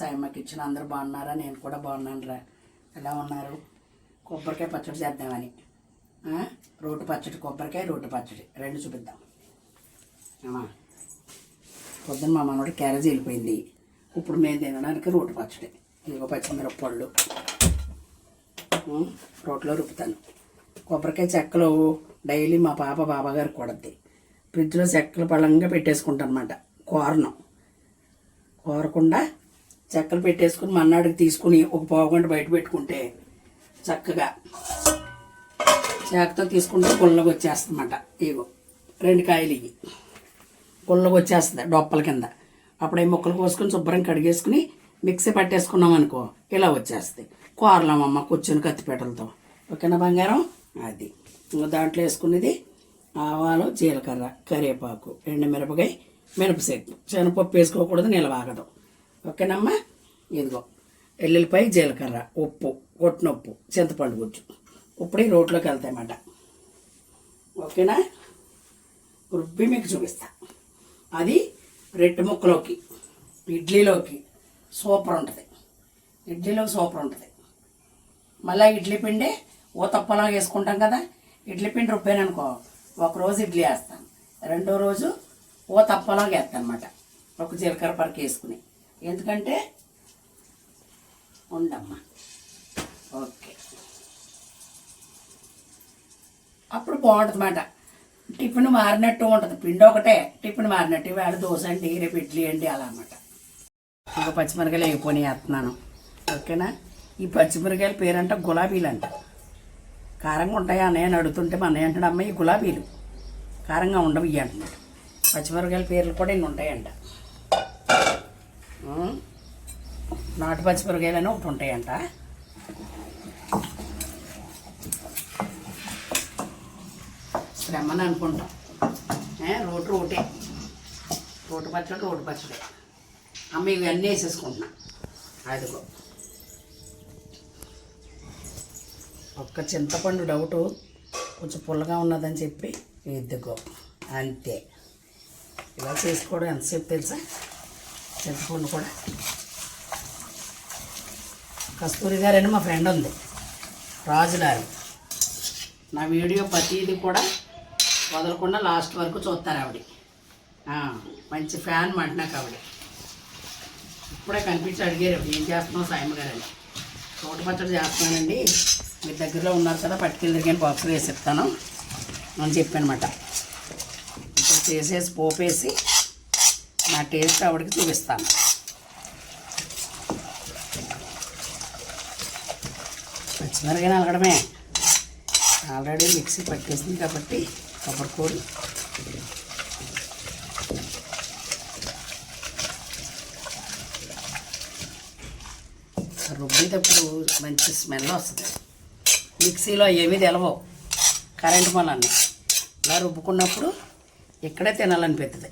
సాయమ్మకి ఇచ్చిన అందరూ బాగున్నారా? నేను కూడా బాగున్నాను రా. ఎలా ఉన్నారు? కొబ్బరికాయ పచ్చడి చేద్దామని. రోటి పచ్చడి కొబ్బరికాయ రోటి పచ్చడి. రెండు చూపిద్దాం. పొద్దున్న మా మనోడు క్యారేజ్ వెళ్ళిపోయింది. ఇప్పుడు మేము తినడానికి రోటి పచ్చడి. ఇదిగో పచ్చిమిరప్పళ్ళు రోట్లో రుపుతాను కొబ్బరికాయ చెక్కలు డైలీ మా పాప బాబాగారు కొడద్ది. ఫ్రిడ్జ్లో చెక్కలు పళ్ళంగా పెట్టేసుకుంటాను అనమాట కూరను. కోరకుండా చెక్కలు పెట్టేసుకుని మన్నాడికి తీసుకుని ఒక పావుగంట బయట పెట్టుకుంటే చక్కగా చేకతో తీసుకుంటే గుల్లగా వచ్చేస్తుందన్నమాట. ఇగో రెండు కాయలు ఇవి. గుల్లగా వచ్చేస్తుంది డొప్పల కింద. అప్పుడు ఈ ముక్కలు కోసుకొని శుభ్రం కడిగేసుకుని మిక్సీ పట్టేసుకున్నాం అనుకో ఇలా వచ్చేస్తుంది కూరలమ్మమ్మ కూర్చొని కత్తిపేటలతో. ఓకేనా బంగారం? అది. దాంట్లో వేసుకునేది ఆవాలు జీలకర్ర కరివేపాకు ఎండుమిరపకాయ మినపసేపు శనగపప్పు వేసుకోకూడదు నిలవాగదు ఓకేనమ్మా? ఇదిగో ఎల్లుల్లిపాయ జీలకర్ర ఉప్పు కొట్టినొప్పు చింతపండు గుజ్జు. ఇప్పుడు ఈ రోట్లోకి వెళ్తాయన్నమాట. ఓకేనా? రుబ్బి మీకు చూపిస్తా. అది రెడ్ ముక్కలోకి ఇడ్లీలోకి సూపర్ ఉంటుంది. ఇడ్లీలోకి సూపర్ ఉంటుంది. మళ్ళీ ఇడ్లీ పిండి ఓ తప్పలా వేసుకుంటాం కదా ఇడ్లీ పిండి రుబ్బాను అనుకో ఒక రోజు ఇడ్లీ వేస్తాను. రెండో రోజు ఓ తప్పలాగా వేస్తాను అనమాట ఒక జీలకర్ర పరికి వేసుకుని. ఎందుకంటే ఉండమ్మా. ఓకే. అప్పుడు బాగుంటుందన్నమాట. టిఫిన్ మారినట్టు ఉంటుంది. పిండి ఒకటే టిఫిన్ మారినట్టు. ఇవాళ దోశ అండి రేపు ఇడ్లీ అండి అలా అనమాట ఇంకా పచ్చిమిరకాయలు వేయకొని వేస్తున్నాను ఓకేనా? ఈ పచ్చిమిరకాయల పేరంట గులాబీలు అంట కారంగా ఉంటాయా అన్నయ్య అడుగుతుంటే మా అన్నయ్య అంటాడు అమ్మాయి గులాబీలు కారంగా ఉండవు ఇవి అంటున్నాడు. పచ్చిమిరకాయల పేర్లు కూడా ఇన్ని ఉంటాయంట. నాటు పచ్చిమిరకాయలు అని ఒకటి ఉంటాయంట. శ్రమని అనుకుంటాం. ఏ, రోటు రోటే. రోటు పచ్చడి రోటు పచ్చడి. అమ్మ ఇవన్నీ వేసేసుకుంటున్నా. అదిగో. ఒక్క చింతపండు డౌటు కొంచెం పుల్లగా ఉన్నదని చెప్పి ఇదిగో అంతే. ఇలా చేసుకోవడం ఎంతసేపు తెలుసా? చింతపండు కూడా. కస్తూరి గారని? మా ఫ్రెండ్ ఉంది. రాజులారి. నా వీడియో ప్రతిదీ కూడా వదలకుండా లాస్ట్ వరకు చూస్తారు ఆవిడ. మంచి ఫ్యాన్ మాట నాకు ఆవిడ. ఇప్పుడే కనిపించి అడిగారు ఏం చేస్తున్నావు సాయమ్మ గారని? తోట పచ్చడి చేస్తున్నానండి. మీ దగ్గరలో ఉన్నారు కదా పట్టుకెళ్ళి కానీ బాక్స్ వేసి ఇస్తాను. అని చెప్పానమాట. ఇప్పుడు చేసేసి పోపేసి నా టేస్ట్ ఆవిడకి చూపిస్తాను. పచ్చిమిరకాయ అలగడమే ఆల్రెడీ మిక్సీ పట్టేసింది కాబట్టి కొబ్బరికూరు రుబ్బేటప్పుడు మంచి స్మెల్ వస్తుంది. మిక్సీలో ఏమీ తెలవవు కరెంట్ మూలన్ని ఇలా రుబ్బుకున్నప్పుడు ఇక్కడే తినాలనిపిస్తుంది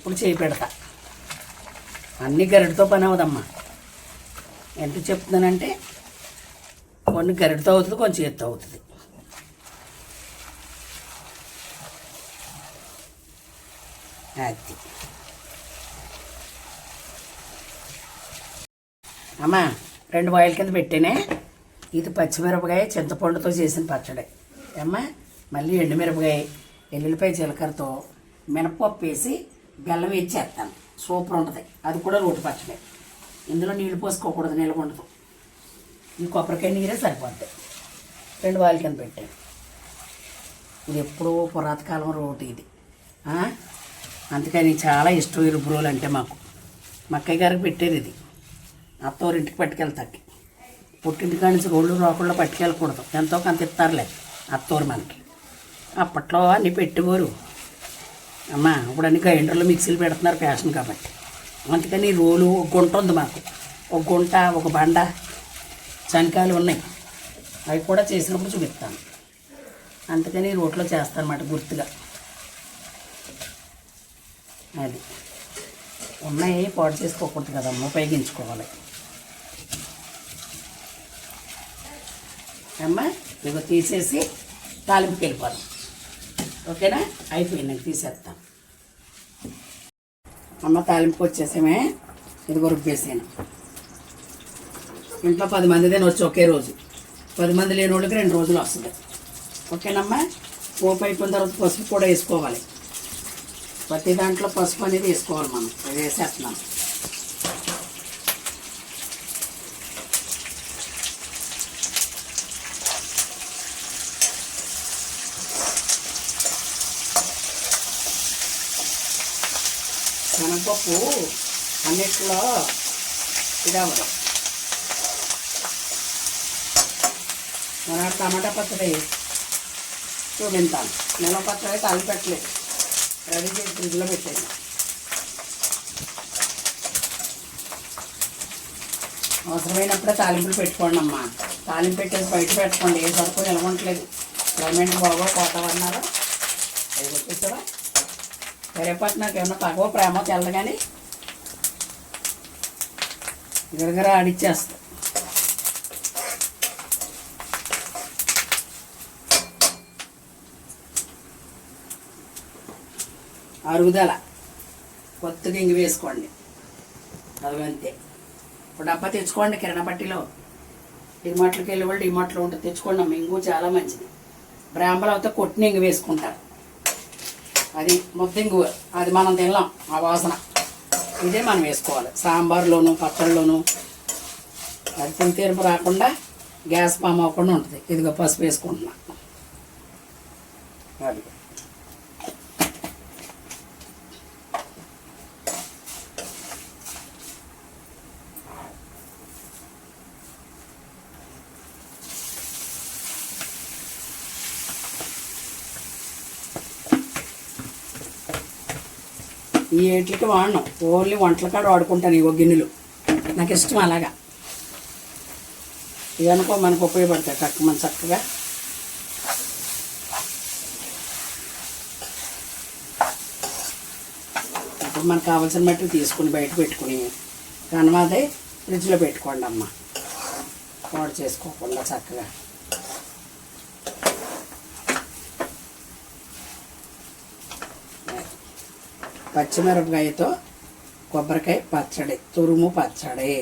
ఇప్పుడు చేయి పెడతా. అన్ని గరిటతో పని అవదమ్మా ఎంత చెప్తున్నానంటే కొన్ని గరిటతో అవుతుంది కొంచెం ఎత్తు అవుతుంది. అది. అమ్మా రెండు బాయిల కింద పెట్టేనే. ఇది పచ్చిమిరపకాయ చింతపండుతో చేసిన పచ్చడి. అమ్మా మళ్ళీ ఎండుమిరపకాయ ఎల్లుల్లిపాయ జీలకర్రతో మినపప్పు వేసి బెల్లం ఇచ్చేస్తాను సూపర్ ఉంటుంది. అది కూడా రోటి పచ్చడి. ఇందులో నీళ్ళు పోసుకోకూడదు నీళ్ళు ఉండదు. ఈ కొబ్బరికాయ నీరే సరిపోద్ది. రెండు వాయిల్ కింద పెట్టాను. ఇది ఎప్పుడో పురాతకాలం రోటి ఇది. అందుకని చాలా ఇష్టం ఈ రుబ్బురోలు అంటే మాకు. మా గారికి పెట్టేది ఇది. అత్తవారింటికి పట్టుకెళ్తాకి పుట్టింటికాడి నుంచి రోళ్ళు రోకుండా పట్టుకెళ్ళకూడదు. ఎంతో కొంత ఇస్తారులే అత్తవారు మనకి. అప్పట్లో అన్నీ పెట్టేవారు. అమ్మా ఇప్పుడు అన్ని గ్రైండర్లో మిక్సీలు పెడుతున్నారు ఫ్యాషన్ కాబట్టి. అందుకని రోలు ఒక గుంట ఉంది మాకు. ఒక గుంట ఒక బండ చనికాయలు ఉన్నాయి. అవి కూడా చేసినప్పుడు చూపిస్తాను. అందుకని రోట్లో చేస్తాను అన్నమాట గుర్తుగా. అది. ఉన్నాయి పాడు చేసుకోకూడదు కదమ్మా ఉపయోగించుకోవాలి. అమ్మా ఇదిగో తీసేసి తాలింపుకి వెళ్ళిపోదాం. ఓకేనా? అయిపోయింది తీసేస్తాం అమ్మ తాలింపుకి వచ్చేసామే ఇదిగో రుబ్బేసాను. ఇంట్లో పది మంది తినొచ్చు ఒకే రోజు. పది మంది లేని వాళ్ళకి రెండు రోజులు వస్తుంది. ఓకేనమ్మా? పోపు అయిపోయిన తర్వాత పసుపు కూడా వేసుకోవాలి. ప్రతి దాంట్లో పసుపు అనేది వేసుకోవాలి మనం. అది వేసేస్తున్నాం. శనగపప్పు అన్నిట్లో ఇదవ్వదు మన టమాటా పచ్చడి చూపించాను నిల్వ పచ్చడి తాలి పెట్టలేదు. రెడీ చేసి ఫ్రిడ్జ్లో పెట్టాను అవసరమైనప్పుడే తాలింపులు పెట్టుకోండి అమ్మా. తాలింపు పెట్టేసి బయట పెట్టుకోండి. ఏ సరుకు నిలవట్లేదు క్లైమేట్ బాగా పోతామన్నారా అది వచ్చేసావా కరివేపాకు నాకు ఏమన్నా తక్కువ ప్రేమ తెల్లదు కానీ గిరగర ఆడిచ్చేస్తా. అరుగుదల. కొత్తగా ఇంగి వేసుకోండి. అదంతే ఇప్పుడు డబ్బా తెచ్చుకోండి కిరణ పట్టిలో. డిమార్ట్లకి వెళ్ళి వాళ్ళు డిమార్ట్లో ఉంటుంది తెచ్చుకోండి అమ్మ. ఇంగు చాలా మంచిది. బ్రాంబలు అవుతా కొట్టిన ఇంగు వేసుకుంటారు. అది ముద్దింగు అది మనం తినలేం ఆ వాసన. ఇదే మనం వేసుకోవాలి. సాంబార్లోను పచ్చళ్ళలోను. అది తిని తీర్పు రాకుండా గ్యాస్ పామ్ అవ్వకుండా ఉంటుంది. ఇదిగో పసుపు వేసుకుంటున్నా. అది. ఈ ఏట్లకి వాడను. ఓన్లీ వంటల కాడ వాడుకుంటాను ఇవో గిన్నెలు. నాకు ఇష్టం అలాగా. ఇవనుకో మనకు ఉపయోగపడతాయి చక్క మన చక్కగా. ఇప్పుడు మనకు కావాల్సిన మట్టి తీసుకుని బయట పెట్టుకుని కనమాదే ఫ్రిడ్జ్లో పెట్టుకోండి అమ్మ వాడు చేసుకోకుండా చక్కగా. పచ్చిమిరపకాయతో కొబ్బరికాయ పచ్చడి తురుము పచ్చడి.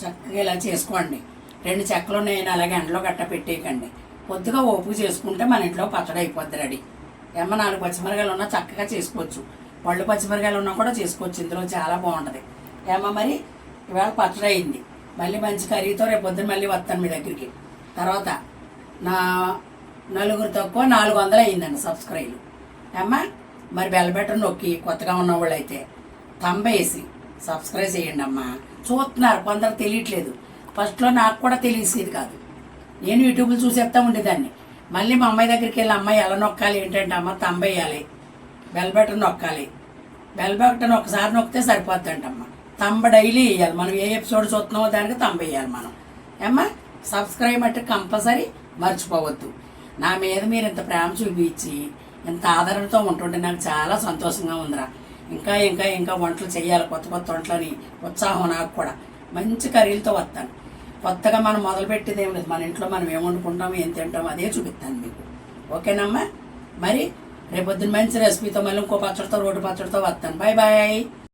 చక్కగా ఇలా చేసుకోండి. రెండు చెక్కలు నేను అలాగే ఎండలో గట్ట పెట్టేయకండి. కొద్దిగా ఓపు చేసుకుంటే మన ఇంట్లో పచ్చడి అయిపోద్ది రెడీ. ఏమో నాలుగు పచ్చిమిరకాయలు ఉన్నా చక్కగా చేసుకోవచ్చు. పళ్ళు పచ్చిమిరకాయలు ఉన్నా కూడా చేసుకోవచ్చు ఇందులో చాలా బాగుంటుంది. ఏమ మరి ఇవాళ పచ్చడి అయింది. మళ్ళీ మంచి కర్రీతో రేపు పొద్దున్న మళ్ళీ వస్తాను మీ దగ్గరికి. తర్వాత నా నలుగురు తక్కువ నాలుగు వందలు అయిందండి సబ్స్క్రైబ్. ఏమ్మా మరి బెల్ బటన్ నొక్కి కొత్తగా ఉన్నవాళ్ళు అయితే తంబేసి సబ్స్క్రైబ్ చేయండి అమ్మా. చూస్తున్నారు కొందరు తెలియట్లేదు. ఫస్ట్లో నాకు కూడా తెలిసేది కాదు. నేను యూట్యూబ్లో చూసేస్తా ఉండేదాన్ని. మళ్ళీ మా అమ్మాయి దగ్గరికి వెళ్ళి అమ్మాయి ఎలా నొక్కాలి? ఏంటంటే అమ్మ తంబేయాలి. బెల్ బటన్ నొక్కాలి. బెల్ బటన్ ఒకసారి నొక్కితే సరిపోద్దంటమ్మ. తంబ డైలీ వేయాలి. మనం ఏ ఎపిసోడ్ చూస్తున్నామో దానికి తంబ వేయాలి మనం. ఏమ్మా? సబ్స్క్రైబ్ అంటే కంపల్సరీ మర్చిపోవద్దు. నా మీద మీరు ఇంత ప్రేమ చూపించి ఇంత ఆదరణతో ఉంటుంటే నాకు చాలా సంతోషంగా ఉందిరా. ఇంకా ఇంకా ఇంకా వంటలు చేయాలి కొత్త కొత్త వంటలని ఉత్సాహం నాకు కూడా. మంచి కర్రీలతో వస్తాను. కొత్తగా మనం మొదలుపెట్టేది ఏం లేదు. మన ఇంట్లో మనం ఏం వండుకుంటాం ఏం తింటాం అదే చూపిస్తాను మీకు. ఓకేనమ్మా? మరి రేపొద్దున మంచి రెసిపీతో మళ్ళీ ఇంకో పచ్చడితో రోడ్డు పచ్చడితో వస్తాను. Bye bye